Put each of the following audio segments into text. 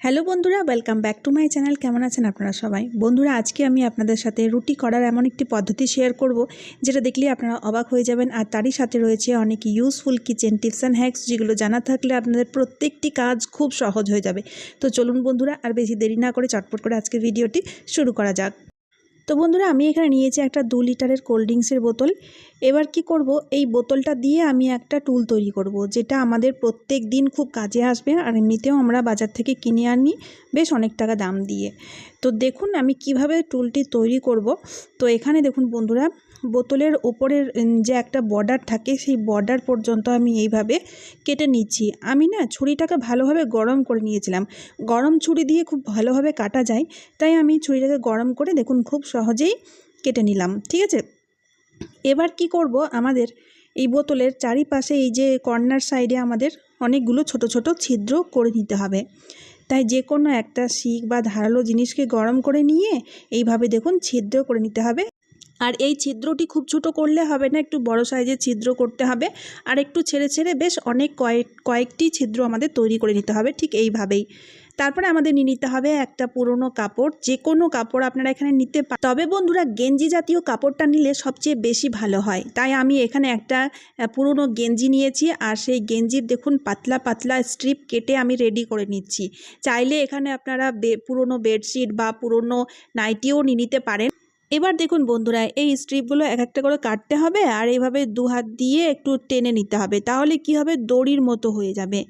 Hello বন্ধুরা welcome back to my channel কেমন আছেন আপনারা সবাই? বন্ধুরা, আজকে আমি আপনাদের সাথে রুটি করার এমন একটি পদ্ধতি শেয়ার করব, যেটা দেখলে আপনারা অবাক হয়ে যাবেন। আর তারই সাথে রয়েছে অনেক useful kitchen tips and hacks যেগুলো জানা থাকলে আপনাদের প্রত্যেকটি কাজ খুব সহজ হয়ে যাবে। তো চলুন বন্ধুরা, আর বেশি দেরি না করে চটপট করে আজকের ভিডিওটি শুরু করা যাক। তো বন্ধুরা, আমি এখানে নিয়েছি একটা দু লিটারের কোল্ড ড্রিঙ্কসের বোতল। এবার কি করব? এই বোতলটা দিয়ে আমি একটা টুল তৈরি করব, যেটা আমাদের প্রত্যেক দিন খুব কাজে আসবে আর এমনিতেও আমরা বাজার থেকে কিনে আনি বেশ অনেক টাকা দাম দিয়ে। তো দেখুন আমি কীভাবে টুলটি তৈরি করব। তো এখানে দেখুন বন্ধুরা, বোতলের ওপরের যে একটা বর্ডার থাকে, সেই বর্ডার পর্যন্ত আমি এইভাবে কেটে নিচ্ছি। আমি না ছুরিটাকে ভালোভাবে গরম করে নিয়েছিলাম। গরম ছুরি দিয়ে খুব ভালোভাবে কাটা যায়, তাই আমি ছুরিটাকে গরম করে দেখুন খুব সহজেই কেটে নিলাম, ঠিক আছে? এবার কি করব আমাদের, এই বোতলের চারিপাশে এই যে কর্নার সাইডে আমাদের অনেকগুলো ছোট ছোট ছিদ্র করে নিতে হবে। তাই যে কোনো একটা শিক বা ধারালো জিনিসকে গরম করে নিয়ে এইভাবে দেখুন ছিদ্র করে নিতে হবে। আর এই ছিদ্রটি খুব ছোট করলে হবে না, একটু বড় সাইজের ছিদ্র করতে হবে। আর একটু ছেড়ে ছেড়ে বেশ অনেক কয়েক, কয়েকটি ছিদ্র আমাদের তৈরি করে নিতে হবে, ঠিক এইভাবেই। তারপরে আমাদের নিয়ে নিতে হবে একটা পুরনো কাপড়। যে কোনো কাপড় আপনারা এখানে নিতে পারেন তবে বন্ধুরা, গেঞ্জি জাতীয় কাপড়টা নিলে সবচেয়ে বেশি ভালো হয়। তাই আমি এখানে একটা পুরনো গেঞ্জি নিয়েছি আর সেই গেঞ্জির দেখুন পাতলা পাতলা স্ট্রিপ কেটে আমি রেডি করে নিচ্ছি। চাইলে এখানে আপনারা পুরনো বেডশিট বা পুরনো নাইটিও নিয়ে নিতে পারেন। এবার দেখুন বন্ধুরা, এই স্ট্রিপগুলো এক একটা করে কাটতে হবে আর এইভাবে দু হাত দিয়ে একটু টেনে নিতে হবে, তাহলে কি হবে? দড়ির মতো হয়ে যাবে।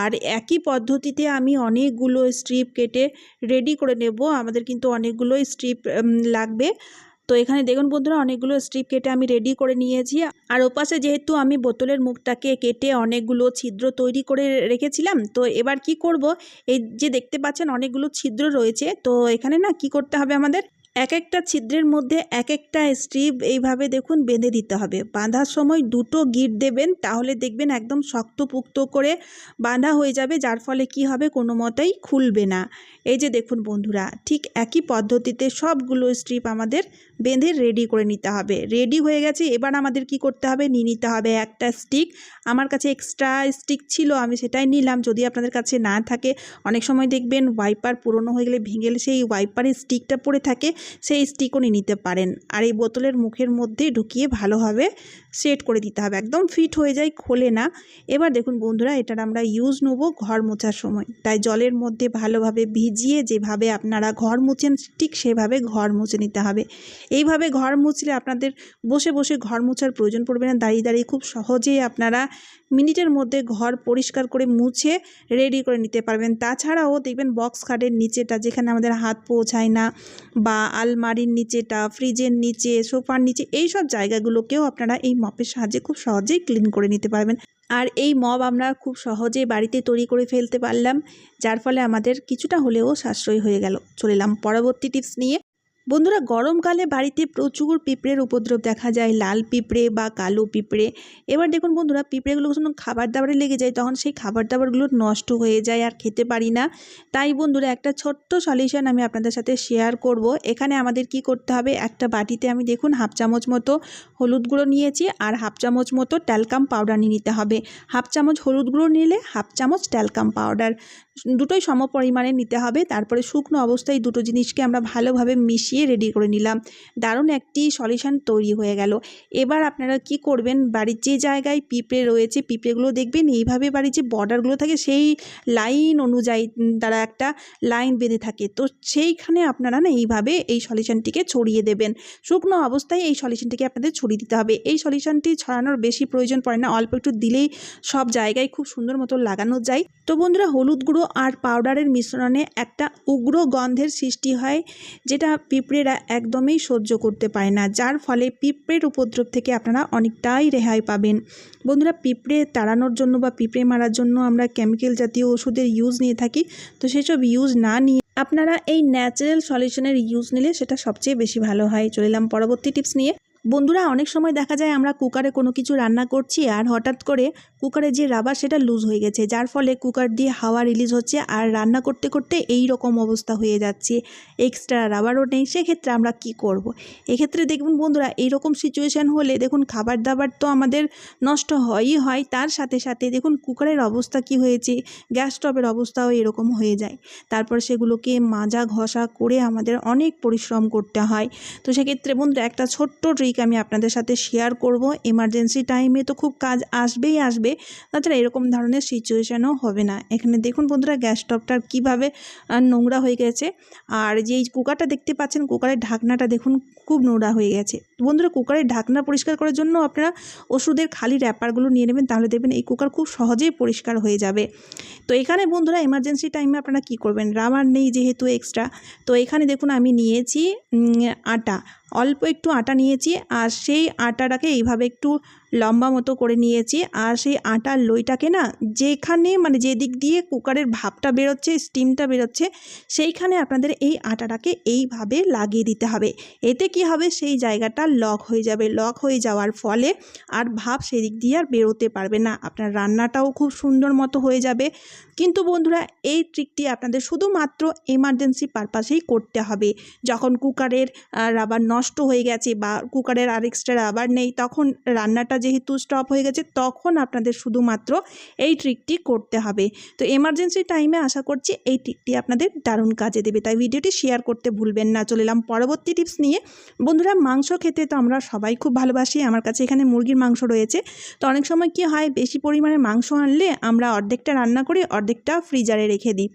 আর একই পদ্ধতিতে আমি অনেকগুলো স্ট্রিপ কেটে রেডি করে নেব, আমাদের কিন্তু অনেকগুলো স্ট্রিপ লাগবে। তো এখানে দেখুন বন্ধুরা, অনেকগুলো স্ট্রিপ কেটে আমি রেডি করে নিয়েছি। আর ওপাশে যেহেতু আমি বোতলের মুখটাকে কেটে অনেকগুলো ছিদ্র তৈরি করে রেখেছিলাম, তো এবার কি করব? এই যে দেখতে পাচ্ছেন, অনেকগুলো ছিদ্র রয়েছে, তো এখানে না কি করতে হবে আমাদের? এক একটা ছিদ্রের মধ্যে এক একটা স্ট্রিপ এইভাবে দেখুন বেঁধে দিতে হবে। বাঁধার সময় দুটো গিট দেবেন, তাহলে দেখবেন একদম শক্ত শক্তপুক্ত করে বাঁধা হয়ে যাবে, যার ফলে কি হবে কোনো মতেই খুলবে না। এই যে দেখুন বন্ধুরা, ঠিক একই পদ্ধতিতে সবগুলো স্ট্রিপ আমাদের বেঁধে রেডি করে নিতে হবে। রেডি হয়ে গেছে, এবার আমাদের কি করতে হবে? নিয়ে নিতে হবে একটা স্টিক। আমার কাছে এক্সট্রা স্টিক ছিল, আমি সেটাই নিলাম। যদি আপনাদের কাছে না থাকে, অনেক সময় দেখবেন ওয়াইপার পুরনো হয়ে গেলে ভেঙে সেই ওয়াইপারের স্টিকটা পড়ে থাকে। সেই স্টিকও নিয়ে নিতে পারেন। আর এই বোতলের মুখের মধ্যে ঢুকিয়ে ভালোভাবে সেট করে দিতে হবে। একদম ফিট হয়ে যায়, খোলে না। এবার দেখুন বন্ধুরা, এটার আমরা ইউজ নেব ঘর মোছার সময়। তাই জলের মধ্যে ভালোভাবে ভিজিয়ে যেভাবে আপনারা ঘর মুছেন, ঠিক সেভাবে ঘর মুছে নিতে হবে। এইভাবে ঘর মুছলে আপনাদের বসে বসে ঘর মোছার প্রয়োজন পড়বে না। দাঁড়িয়ে দাঁড়িয়ে খুব সহজেই আপনারা মিনিটের মধ্যে ঘর পরিষ্কার করে মুছে রেডি করে নিতে পারবেন। তাছাড়াও দেখবেন বক্স খাটের নিচেটা যেখানে আমাদের হাত পৌঁছায় না বা আলমারির নিচেটা, ফ্রিজের নিচে, সোফার নিচে এই সব জায়গাগুলোকেও আপনারা এই মপের সাহায্যে খুব সহজেই ক্লিন করে নিতে পারবেন। আর এই মব আমরা খুব সহজে বাড়িতে তৈরি করে ফেলতে পারলাম, যার ফলে আমাদের কিছুটা হলেও সাশ্রয় হয়ে গেল। চলে পরবর্তী টিপস নিয়ে। বন্ধুরা, গরমকালে বাড়িতে প্রচুর পিঁপড়ের উপদ্রব দেখা যায়। লাল পিঁপড়ে বা কালো পিঁপড়ে। এবার দেখুন বন্ধুরা, পিঁপড়েগুলো যখন খাবার দাবারে লেগে যায়, তখন সেই খাবার দাবারগুলো নষ্ট হয়ে যায় আর খেতে পারি না। তাই বন্ধুরা, একটা ছোট্ট সলিউশন আমি আপনাদের সাথে শেয়ার করব। এখানে আমাদের কি করতে হবে? একটা বাটিতে আমি দেখুন হাফ চামচ মতো হলুদ গুঁড়ো নিয়েছি আর হাফ চামচ মতো ট্যালকাম পাউডার নিয়ে নিতে হবে। হাফ চামচ হলুদ গুঁড়ো নিলে হাফ চামচ ট্যালকাম পাউডার দুটোই সম পরিমাণে নিতে হবে। তারপরে শুকনো অবস্থায় দুটো জিনিসকে আমরা ভালোভাবে মিশিয়ে রেডি করে নিলাম। দারুণ একটি সলিউশন তৈরি হয়ে গেল। এবার আপনারা কি করবেন? বাড়ির যে জায়গায় পিঁপড়ে রয়েছে, পিঁপড়েগুলো দেখবেন এইভাবে বাড়ির যে বর্ডারগুলো থাকে, সেই লাইন অনুযায়ী তারা একটা লাইন বেঁধে থাকে। তো সেইখানে আপনারা না এইভাবে এই সলিউশনটিকে ছড়িয়ে দেবেন। শুকনো অবস্থায় এই সলিউশনটিকে আপনাদের ছড়িয়ে দিতে হবে। এই সলিউশনটি ছড়ানোর বেশি প্রয়োজন পড়ে না। অল্প একটু দিলেই সব জায়গায় খুব সুন্দর মতো লাগানো যায়। তো বন্ধুরা, হলুদ গুঁড়ো আর পাউডারের মিশ্রণে একটা উগ্র গন্ধের সৃষ্টি হয়, যেটা পিঁপড়েরা একদমই সহ্য করতে পারে না, যার ফলে পিঁপড়ের উপদ্রব থেকে আপনারা অনেকটাই রেহাই পাবেন। বন্ধুরা, পিঁপড়ে তাড়ানোর জন্য বা পিঁপড়ে মারার জন্য আমরা কেমিক্যাল জাতীয় ওষুধের ইউজ নিয়ে থাকি, তো সেসব ইউজ না নিয়ে আপনারা এই ন্যাচারাল সলিউশনের ইউজ নিলে সেটা সবচেয়ে বেশি ভালো হয়। চলে এলাম পরবর্তী টিপস নিয়ে। বন্ধুরা, অনেক সময় দেখা যায় আমরা কুকারে কোনো কিছু রান্না করছি আর হঠাৎ করে কুকারে যে রাবার সেটা লুজ হয়ে গেছে, যার ফলে কুকার দিয়ে হাওয়া রিলিজ হচ্ছে আর রান্না করতে করতে এই রকম অবস্থা হয়ে যাচ্ছে। এক্সট্রা রাবারও নেই, সেক্ষেত্রে আমরা কি করব। এক্ষেত্রে দেখুন বন্ধুরা, এইরকম সিচুয়েশান হলে দেখুন খাবার দাবার তো আমাদের নষ্ট হয়ই হয়, তার সাথে সাথে দেখুন কুকারের অবস্থা কি হয়েছে, গ্যাস স্টপের অবস্থাও এরকম হয়ে যায়। তারপর সেগুলোকে মাজা ঘষা করে আমাদের অনেক পরিশ্রম করতে হয়। তো সেক্ষেত্রে বন্ধুরা, একটা ছোট্ট আমি আপনাদের সাথে শেয়ার করব। এমার্জেন্সি টাইমে তো খুব কাজ আসবেই আসবে, তাছাড়া এরকম ধরনের সিচুয়েশানও হবে না। এখানে দেখুন বন্ধুরা গ্যাস স্টপটা কীভাবে নোংরা হয়ে গেছে। আর যেই কুকারটা দেখতে পাচ্ছেন, কুকারের ঢাকনাটা দেখুন, খুব নোংরা হয়ে গেছে। বন্ধুরা কুকারের ঢাকনা পরিষ্কার করার জন্য আপনারা ওষুধের খালি র্যাপারগুলো নিয়ে নেবেন, তাহলে দেখবেন এই কুকার খুব সহজেই পরিষ্কার হয়ে যাবে। তো এখানে বন্ধুরা এমার্জেন্সি টাইমে আপনারা কি করবেন? রাবার নেই যেহেতু এক্সট্রা তো এখানে দেখুন আমি নিয়েছি আটা। অল্প একটু আটা নিয়েছি, আর সেই আটাটাকে এইভাবে একটু লম্বা মতো করে নিয়েছি। আর সেই আটার লইটাকে না যেখানে মানে যেদিক দিয়ে কুকারের ভাপটা বেরোচ্ছে স্টিমটা বেরোচ্ছে, সেইখানে আপনাদের এই আটাটাকে এইভাবে লাগিয়ে দিতে হবে। এতে কি হবে? সেই জায়গাটা লক হয়ে যাবে। লক হয়ে যাওয়ার ফলে আর ভাপ সেদিক দিয়ে আর বেরোতে পারবে না। আপনার রান্নাটাও খুব সুন্দর মতো হয়ে যাবে। কিন্তু বন্ধুরা, এই ট্রিকটি আপনাদের শুধুমাত্র এমার্জেন্সি পারপাসেই করতে হবে। যখন কুকারের রাবার নষ্ট হয়ে গেছে বা কুকারের আর এক্সট্রা রাবার নেই, তখন রান্নাটা যেহেতু স্টপ হয়ে গেছে, তখন আপনাদের শুধুমাত্র এই ট্রিকটি করতে হবে। তো এমার্জেন্সি টাইমে আশা করছি এই ট্রিকটি আপনাদের দারুণ কাজে দেবে। তাই ভিডিওটি শেয়ার করতে ভুলবেন না। চলে এলাম পরবর্তী টিপস নিয়ে। বন্ধুরা, মাংস খেতে তো আমরা সবাই খুব ভালোবাসি। আমার কাছে এখানে মুরগির মাংস রয়েছে। তো অনেক সময় কি হয়, বেশি পরিমাণে মাংস আনলে আমরা অর্ধেকটা রান্না করি অর্ধেকটা ফ্রিজারে রেখে দিই।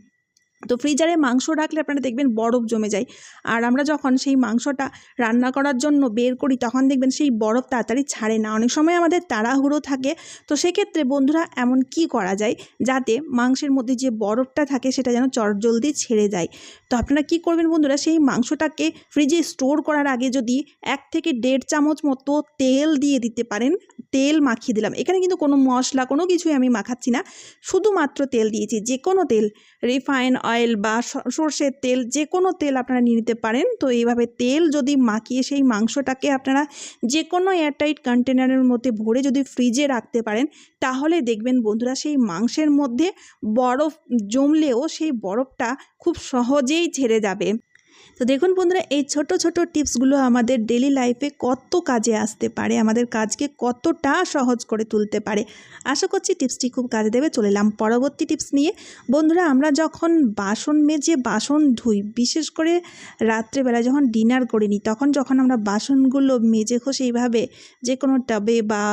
তো ফ্রিজারে মাংস রাখলে আপনারা দেখবেন বরফ জমে যায়। আর আমরা যখন সেই মাংসটা রান্না করার জন্য বের করি, তখন দেখবেন সেই বরফ তাড়াতাড়ি ছাড়ে না। অনেক সময় আমাদের তাড়াহুড়ো থাকে। তো সেক্ষেত্রে বন্ধুরা, এমন কি করা যায় যাতে মাংসের মধ্যে যে বরফটা থাকে, সেটা যেন চটজলদি ছেড়ে যায়? তো আপনারা কি করবেন বন্ধুরা, সেই মাংসটাকে ফ্রিজে স্টোর করার আগে যদি এক থেকে দেড় চামচ মতো তেল দিয়ে দিতে পারেন। তেল মাখিয়ে দিলাম। এখানে কিন্তু কোনো মশলা, কোনো কিছুই আমি মাখাচ্ছি না। শুধুমাত্র তেল দিয়েছি। যে কোনো তেল রিফাইন অয়েল বা সর্ষের তেল, যে কোনো তেল আপনারা নিয়ে নিতে পারেন। তো এইভাবে তেল যদি মাখিয়ে সেই মাংসটাকে আপনারা যে কোনো এয়ারটাইট কন্টেনারের মধ্যে ভরে যদি ফ্রিজে রাখতে পারেন, তাহলে দেখবেন বন্ধুরা সেই মাংসের মধ্যে বরফ জমলেও সেই বরফটা খুব সহজেই ছেড়ে যাবে। তো দেখুন বন্ধুরা, এই ছোট ছোট টিপসগুলো আমাদের ডেলি লাইফে কত কাজে আসতে পারে, আমাদের কাজকে কতটা সহজ করে তুলতে পারে। আশা করছি টিপসটি খুব কাজে দেবে, চলে এলাম পরবর্তী টিপস নিয়ে। বন্ধুরা, আমরা যখন বাসন মেজে বাসন ধুই, বিশেষ করে রাত্রেবেলা যখন ডিনার করে নিই, তখন যখন আমরা বাসনগুলো মেজে ঘষে এইভাবে যে কোনো টাবে বা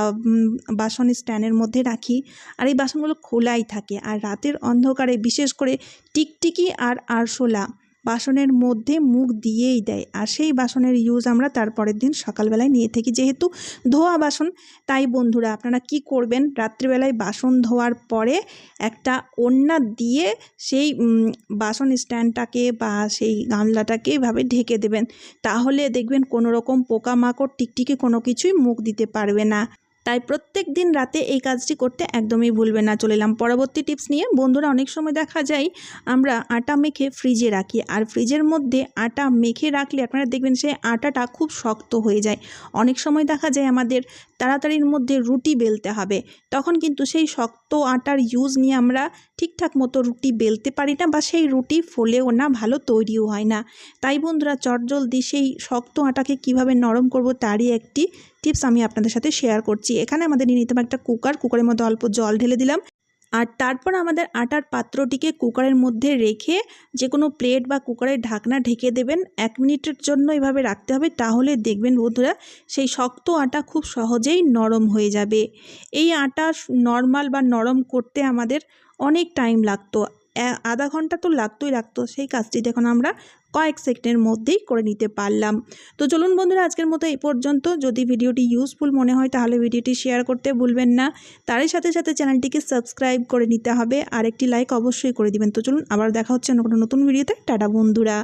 বাসন স্ট্যান্ডের মধ্যে রাখি, আর এই বাসনগুলো খোলাই থাকে। আর রাতের অন্ধকারে বিশেষ করে টিকটিকি আর আরশোলা বাসনের মধ্যে মুখ দিয়েই দেয়। আর সেই বাসনের ইউজ আমরা তারপরের দিন সকালবেলায় নিয়ে থাকি। যেহেতু ধোয়া বাসন, তাই বন্ধুরা আপনারা কি করবেন? রাত্রিবেলায় বাসন ধোয়ার পরে একটা ওড়না দিয়ে সেই বাসন স্ট্যান্ডটাকে বা সেই গামলাটাকে এভাবে ঢেকে দেবেন। তাহলে দেখবেন কোনো রকম পোকামাকড়, টিকটিকি কোনো কিছুই মুখ দিতে পারবে না। তাই প্রত্যেক দিন রাতে এই কাজটি করতে একদমই ভুলবে না। চলে এলাম পরবর্তী টিপস নিয়ে। বন্ধুরা, অনেক সময় দেখা যায় আমরা আটা মেখে ফ্রিজে রাখি আর ফ্রিজের মধ্যে আটা মেখে রাখলে আপনারা দেখবেন সেই আটাটা খুব শক্ত হয়ে যায়। অনেক সময় দেখা যায় আমাদের তাড়াতাড়ির মধ্যে রুটি বেলতে হবে। তখন কিন্তু সেই শক্ত আটার ইউজ নিয়ে আমরা ঠিকঠাক মতো রুটি বেলতে পারি না বা সেই রুটি ফোলেও না, ভালো তৈরিও হয় না। তাই বন্ধুরা, চটজলদি সেই শক্ত আটাকে কীভাবে নরম করব তারই একটি টিপস আমি আপনাদের সাথে শেয়ার করছি। এখানে আমাদের নিয়ে নিতে একটা কুকার, কুকারের মধ্যে অল্প জল ঢেলে দিলাম। আর তারপর আমাদের আটার পাত্রটিকে কুকারের মধ্যে রেখে যে কোনো প্লেট বা কুকারের ঢাকনা ঢেকে দেবেন। এক মিনিটের জন্য এভাবে রাখতে হবে, তাহলে দেখবেন বন্ধুরা সেই শক্ত আটা খুব সহজেই নরম হয়ে যাবে। এই আটা নর্মাল বা নরম করতে আমাদের অনেক টাইম লাগতো। আধা ঘণ্টা তো লাগতোই লাগতো সেই কাজটি এখন আমরা কয়েক সেকেন্ডের মধ্যেই করে নিতে পারলাম। তো চলুন বন্ধুরা, আজকের মতো এই পর্যন্ত। যদি ভিডিওটি ইউজফুল মনে হয়, তাহলে ভিডিওটি শেয়ার করতে ভুলবেন না। তারই সাথে সাথে চ্যানেলটিকে সাবস্ক্রাইব করে নিতে হবে। আর একটি লাইক অবশ্যই করে দিবেন। তো চলুন আবার দেখা হচ্ছে অন্য কোনো নতুন ভিডিওতে। টাটা বন্ধুরা।